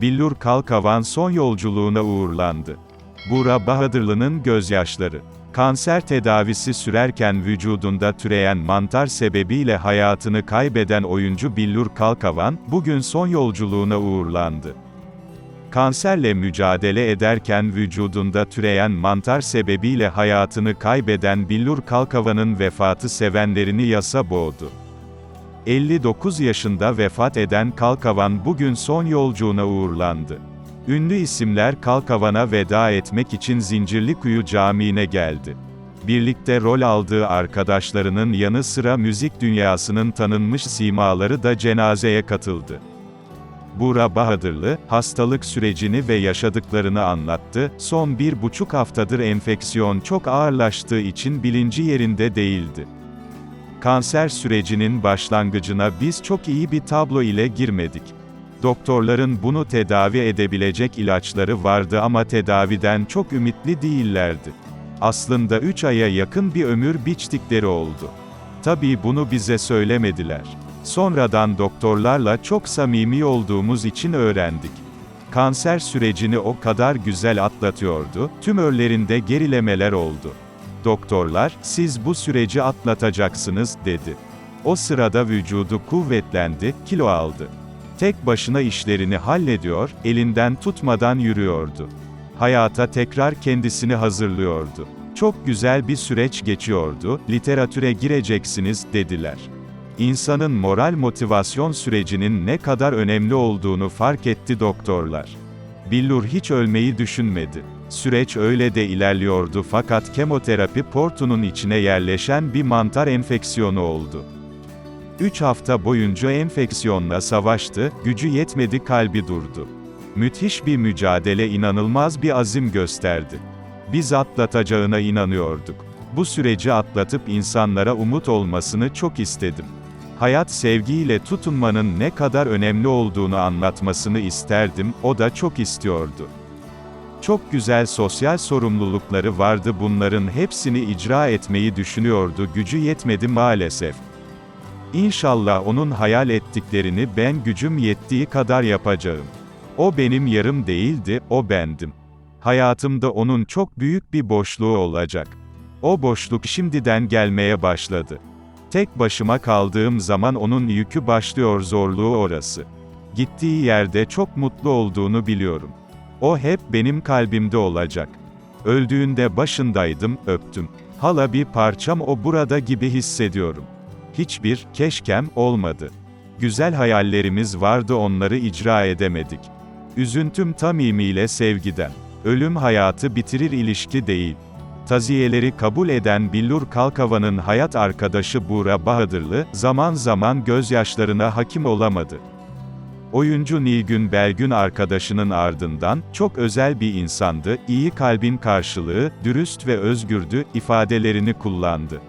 Billur Kalkavan son yolculuğuna uğurlandı. Buğra Bahadırlı'nın gözyaşları. Kanser tedavisi sürerken vücudunda türeyen mantar sebebiyle hayatını kaybeden oyuncu Billur Kalkavan, bugün son yolculuğuna uğurlandı. Kanserle mücadele ederken vücudunda türeyen mantar sebebiyle hayatını kaybeden Billur Kalkavan'ın vefatı sevenlerini yasa boğdu. 59 yaşında vefat eden Kalkavan bugün son yolculuğuna uğurlandı. Ünlü isimler Kalkavan'a veda etmek için Zincirlikuyu Camii'ne geldi. Birlikte rol aldığı arkadaşlarının yanı sıra müzik dünyasının tanınmış simaları da cenazeye katıldı. Buğra Bahadırlı, hastalık sürecini ve yaşadıklarını anlattı, son bir buçuk haftadır enfeksiyon çok ağırlaştığı için bilinci yerinde değildi. Kanser sürecinin başlangıcına biz çok iyi bir tablo ile girmedik. Doktorların bunu tedavi edebilecek ilaçları vardı ama tedaviden çok ümitli değillerdi. Aslında 3 aya yakın bir ömür biçtikleri oldu. Tabii bunu bize söylemediler. Sonradan doktorlarla çok samimi olduğumuz için öğrendik. Kanser sürecini o kadar güzel atlatıyordu, tümörlerinde gerilemeler oldu. Doktorlar, siz bu süreci atlatacaksınız, dedi. O sırada vücudu kuvvetlendi, kilo aldı. Tek başına işlerini hallediyor, elinden tutmadan yürüyordu. Hayata tekrar kendisini hazırlıyordu. Çok güzel bir süreç geçiyordu, literatüre gireceksiniz, dediler. İnsanın moral motivasyon sürecinin ne kadar önemli olduğunu fark etti doktorlar. Billur hiç ölmeyi düşünmedi. Süreç öyle de ilerliyordu fakat kemoterapi portunun içine yerleşen bir mantar enfeksiyonu oldu. 3 hafta boyunca enfeksiyonla savaştı, gücü yetmedi kalbi durdu. Müthiş bir mücadele inanılmaz bir azim gösterdi. Biz atlatacağına inanıyorduk. Bu süreci atlatıp insanlara umut olmasını çok istedim. Hayat sevgiyle tutunmanın ne kadar önemli olduğunu anlatmasını isterdim, o da çok istiyordu. Çok güzel sosyal sorumlulukları vardı bunların hepsini icra etmeyi düşünüyordu gücü yetmedi maalesef. İnşallah onun hayal ettiklerini ben gücüm yettiği kadar yapacağım. O benim yarım değildi, o bendim. Hayatımda onun çok büyük bir boşluğu olacak. O boşluk şimdiden gelmeye başladı. Tek başıma kaldığım zaman onun yükü başlıyor zorluğu orası. Gittiği yerde çok mutlu olduğunu biliyorum. O hep benim kalbimde olacak. Öldüğünde başındaydım, öptüm. Hala bir parçam o burada gibi hissediyorum. Hiçbir keşkem olmadı. Güzel hayallerimiz vardı onları icra edemedik. Üzüntüm tamimiyle sevgiden. Ölüm hayatı bitirir ilişki değil. Taziyeleri kabul eden Billur Kalkavan'ın hayat arkadaşı Buğra Bahadırlı, zaman zaman gözyaşlarına hakim olamadı. Oyuncu Nilgün Belgün arkadaşının ardından, çok özel bir insandı, iyi kalbin karşılığı, dürüst ve özgürdü, ifadelerini kullandı.